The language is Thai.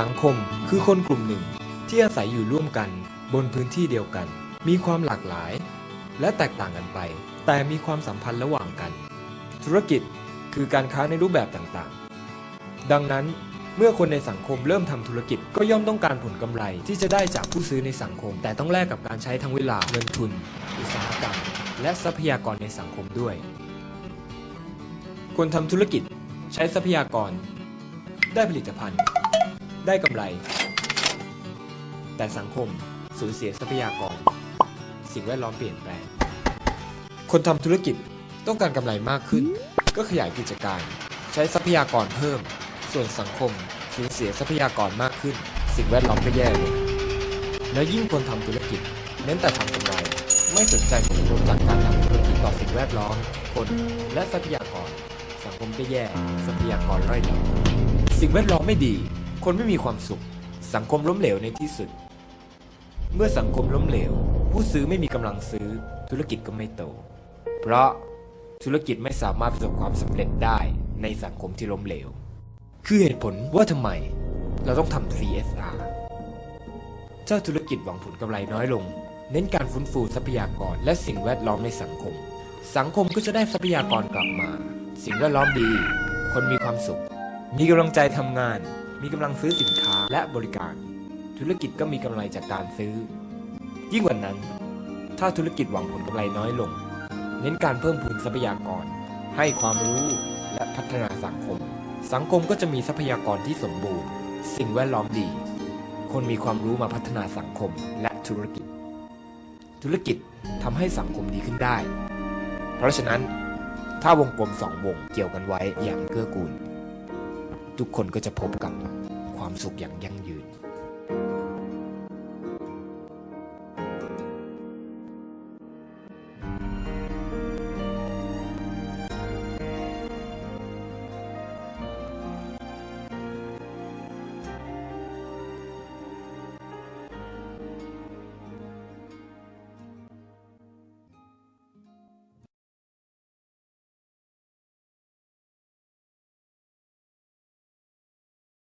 สังคมคือคนกลุ่มหนึ่ง ที่อาศัยอยู่ร่วมกันบนพื้นที่เดียวกัน มีความหลากหลาย และแตกต่างกันไป แต่มีความสัมพันธ์ระหว่างกัน ธุรกิจคือการค้าในรูปแบบต่างๆ ดังนั้นเมื่อคนในสังคมเริ่มทำธุรกิจก็ย่อมต้องการผลกำไรที่จะได้จากผู้ซื้อในสังคม แต่ต้องแลกกับการใช้ทั้งเวลาเงินทุน อุตสาหกรรม และทรัพยากรในสังคมด้วย คนทำธุรกิจใช้ทรัพยากร ได้ผลิตภัณฑ์ ได้กำไร แต่สังคมสูญเสียทรัพยากร สิ่งแวดล้อมเปลี่ยนแปลง คนทำธุรกิจต้องการกำไรมากขึ้น ก็ขยายกิจการ ใช้ทรัพยากรเพิ่ม ส่วนสังคมสูญเสียทรัพยากรมากขึ้น สิ่งแวดล้อมก็แย่ลงแล้วยิ่งคนทำธุรกิจ เน้นแต่ทำกำไร ไม่สนใจผลกระทบจากการทำธุรกิจต่อสิ่งแวดล้อม คนและทรัพยากร สังคมก็แย่ ทรัพยากรร่อยหรอสิ่งแวดล้อมไม่ดี คนไม่มีความสุข สังคมล้มเหลวในที่สุด เมื่อสังคมล้มเหลว ผู้ซื้อไม่มีกำลังซื้อ ธุรกิจก็ไม่โต เพราะธุรกิจไม่สามารถประสบความสำเร็จได้ในสังคมที่ล้มเหลว คือเหตุผลว่าทำไมเราต้องทำ CSR เจ้าธุรกิจหวังผลกำไรน้อยลง เน้นการฟื้นฟูทรัพยากรและสิ่งแวดล้อมในสังคม สังคมก็จะได้ทรัพยากรกลับมา สิ่งแวดล้อมดี คนมีความสุข มีกำลังใจทำงาน มีกำลังซื้อสินค้าและบริการ ธุรกิจก็มีกำไรจากการซื้อ ยิ่งกว่านั้น ถ้าธุรกิจหวังผลกำไรน้อยลง เน้นการเพิ่มพูนทรัพยากร ให้ความรู้และพัฒนาสังคม สังคมก็จะมีทรัพยากรที่สมบูรณ์ สิ่งแวดล้อมดี คนมีความรู้มาพัฒนาสังคมและธุรกิจ ธุรกิจทำให้สังคมดีขึ้นได้ เพราะฉะนั้นถ้าวงกลมสองวงเกี่ยวกันไว้อย่างเกื้อกูล ทุกคนก็จะพบกับความสุขอย่างยั่งยืน